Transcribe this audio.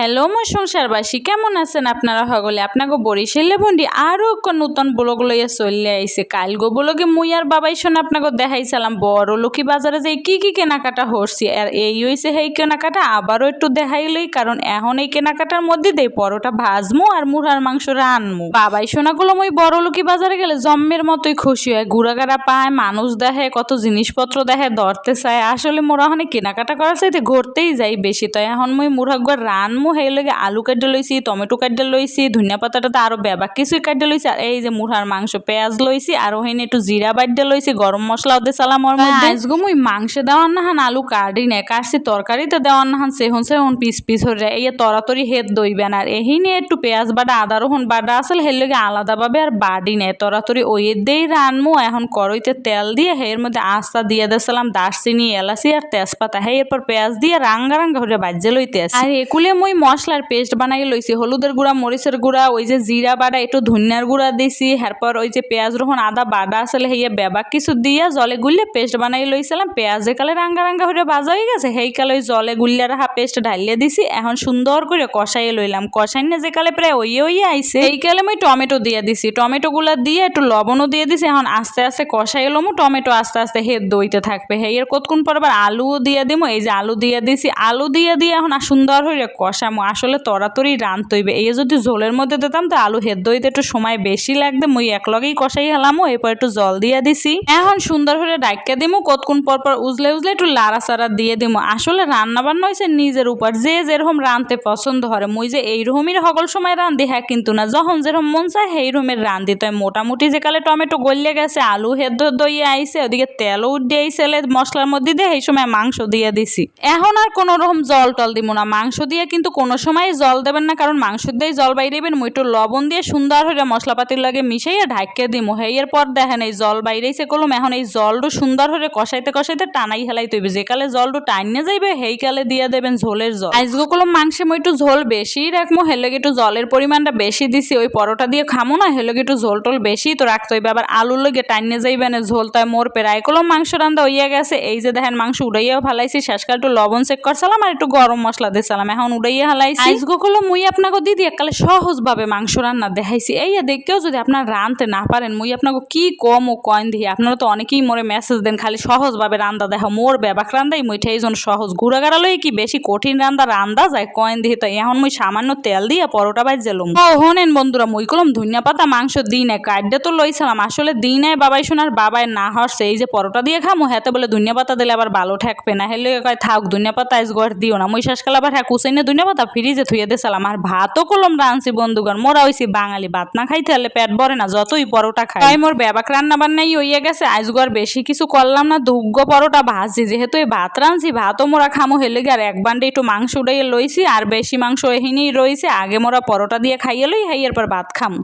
Hello মোর সংসারবাসী, কেমন আছেন আপনারা সকলে? আপনাকে বরিশালে বন্ডি আরও এক নতুন ব্লগ লইয়া চলে কাল গো ব্লগে মুই আর বাবাই শোন আপনাকে দেখাইছিলাম, বড় লক্ষ্মী বাজারে যাই কি কি কেনাকাটা হরছি আর এই হইছে সেই কেনাকাটা, আবারও একটু দেখাই লই, কারণ এখন এই কেনাকাটার মধ্যে দেই পরোটা ভাজমু আর মুরহার মাংস রানমু। বাবাই শোনাগুলো মুই বড় লক্ষ্মী বাজারে গেলে জম্মের মতোই খুশি হয়। গুড়াগাড়া পায়, মানুষ দেখে, কত জিনিসপত্র দেখে, ধরতে চায়। আসলে মোরা ওখানে কেনাকাটা করার চাইতে ঘুরতেই যাই বেশি তো এখন মুই মুরহাগুয়ার রানমু সেই লগে আলু কাটতে লইছি টমেটো কাটতে লইছি ধনিয়া পাতাটা তো আরও বেবা কিছুই কাটতে লইছি আর এই যে মুরহার মাংস পেঁয়াজ লইছি আর ওখানে একটু জিরা বাটতে লইছি গরম মশলাও দে সালাম ওর মধ্যে। আজগো মুই মাংস দেওয়ার না হান আলু কাটি নে কাটছি তরকারিতে দেওয়ার না হান সেহন সেহন পিস পিস হয়ে যায় এই তরাতরি হেদ দইবেন আর এহিনে একটু পেঁয়াজ বাটা আদা রসুন বাটা আসলে হের লগে আলাদাভাবে আর বাড়ি নেয় তরাতরি ওই দেই রানমু এখন কড়ইতে তেল দিয়ে এর মধ্যে আস্তা দিয়ে দিয়েছিলাম দারচিনি এলাচি আর তেজপাতা। হ্যাঁ এরপর পেঁয়াজ দিয়ে রাঙ্গা রাঙ্গা করে বাজ্যে লইতে আসি। আর একুলে মুই মশলার পেস্ট বানাই লইছি হলুদের গুঁড়া, মরিচের গুঁড়া, ওই যে জিরা বাটা, একটু ধনিয়ার গুঁড়া দিছি। এরপর ওই যে পেঁয়াজ রসুন, আদা বাটা আসলে হেয়ে বেবা কিছু দিয়া জলে গুললে পেস্ট বানাই লইছিলাম পেঁয়াজে কালে রাঙ্গা রাঙ্গা হয়ে বাজা হয়ে গেছে। সেই কালে ওই জলে গুল্লে রাখা পেস্ট ঢালিয়ে দিছি। এখন সুন্দর করে কষাইয়ে লইলাম। কষাই না যে কালে প্রায় ওই ওই আইছে, এই কালে আমি টমেটো দিয়ে দিছি। টমেটো গুলা দিয়ে একটু লবণও দিয়ে দিছি। এখন আস্তে আস্তে কষাই এলোমু টমেটো আস্তে আস্তে হেদ দইতে থাকবে। হে এর কতক্ষণ পর আবার আলুও দিয়ে দিমু। এই যে আলু দিয়ে দিছি। আলু দিয়ে দিয়ে এখন সুন্দর হয়ে কষামো আসলে তরাতরি রান তৈবে। এই যদি ঝোলের মধ্যে দিতাম, তো আলু হেদ দইতে একটু সময় বেশি লাগবে। মুই একলগেই কষাই হেলামো এরপর একটু জল দিয়ে দিছি। এখন সুন্দর করে ডাইকা দিমু, কতক্ষণ পর পর উজলে উজলে একটু লাড়া সারা দিয়ে দিমু। আসলে রান্না বান্না হয়েছে নিজের উপর, যে যেরকম রানতে পছন্দ করে। মুই যে এই এইরকমই সকল সময় রান্ধি হ্যাঁ কিন্তু না। যখন যেরকম মন চায় সেই রকমের রান্ধি তাই মোটামুটি যে কালে টমেটো গলিয়ে গেছে, আলু হেদ্দ দইয়ে আইছে, ওদিকে তেলও উঠে আইছে মশলার মধ্যে দিয়ে সেই সময় মাংস দিয়ে দিছি। এখন আর কোনো রকম জল টল দিব না। মাংস দিয়ে কিন্তু কোনো সময় জল দেবেন না, কারণ মাংস দিয়ে জল বাইরে দেবেন মুই একটু লবণ দিয়ে সুন্দর হয়ে মশলাপাতির লাগে মিশাইয়া ঢাকিয়ে দিমু। হেয়ের পর দেখেন এই জল বাইরেছে কলম, এখন এই জলটু সুন্দর হয়ে কষাইতে কষাইতে টানাই হেলাই তৈবে। যে কালে জলটু টাইনে যাইবে সেই কালে দিয়ে দেবেন ঝোলের জল। আজগো কলম, মাংসে মই একটু ঝোল বেশি রাখব হেলগে একটু জলের পরিমাণটা বেশি দিছি, ওই পরোটা দিয়ে খামো না হেলগে একটু ঝোল টোল বেশি তো রাখতে হইবে। আবার আলুর লগে টাইনে যাইবে না, ঝোল তাই মোর পেরাই কলম মাংস রান্দা হইয়া গেছে। এই যে দেখেন, মাংস উড়াইয়াও ফালাইছি, শেষকাল একটু লবণ চেক করছিলাম, আর একটু গরম মশলা দিয়েছিলাম এখন উড়াইয়া হালাইছি। আইসগো কলম মুই আপনাকে দিদি একালে সহজভাবে মাংস রান্না দেখাইছি। এই দেখেও যদি আপনার রানতে না পারেন মুই আপনাকে কি কম ও কয়েন দিই আপনারা তো অনেকেই মোরে মেসেজ দেন খালি সহজভাবে রান্দা দেখো মোর ব্যাবাক রান্দাই মুই এই জন্য সহজ। ঘুরা গাড়া লই কি বেশি কঠিন রান্দা রান্দা যায় কয়েন দিই তো এখন মুই সামান্য তেল দিয়ে পরোটা বাজ জেলুম ও হনেন বন্ধুরা মুই কলম ধনিয়া পাতা মাংস দিই না কাটতে তো লইছিলাম। আসলে দিই নাই বাবাই শোনার বাবাই না হরছে এই যে পরোটা দিয়ে খামো হাতে বলে ধনিয়া পাতা দিলে আবার ভালো ঠেকবে না। হেলে কয় থাক ধনিয়া পাতা আজ গড় দিও না। মুই শেষকাল আবার হ্যাঁ কুসাইনে ধনিয়া পাতা ফ্রিজে থুয়ে দিয়েছিলাম আর ভাতও কলম রাঁধছি বন্ধুগণ। মোরা হইছি বাঙালি, ভাত না খাইতে হলে পেট ভরে না, যতই পরোটা খাই। তাই মোর ব্যাবাক রান্না বান্নাই হয়ে গেছে। আজ গড় বেশি কিছু করলাম না, দুগ্গ পরোটা ভাজছি। যেহেতু এই ভাত রাঁধছি, ভাতও মোরা খামো হেলে আর এক বান্ডে একটু মাংস উড়াইয়ে লইছি, আর বেশি মাংস এহিনেই রয়েছে আগে মোরা পরোটা দিয়ে খাইয়ে লই হাইয়ের পর ভাত খামো।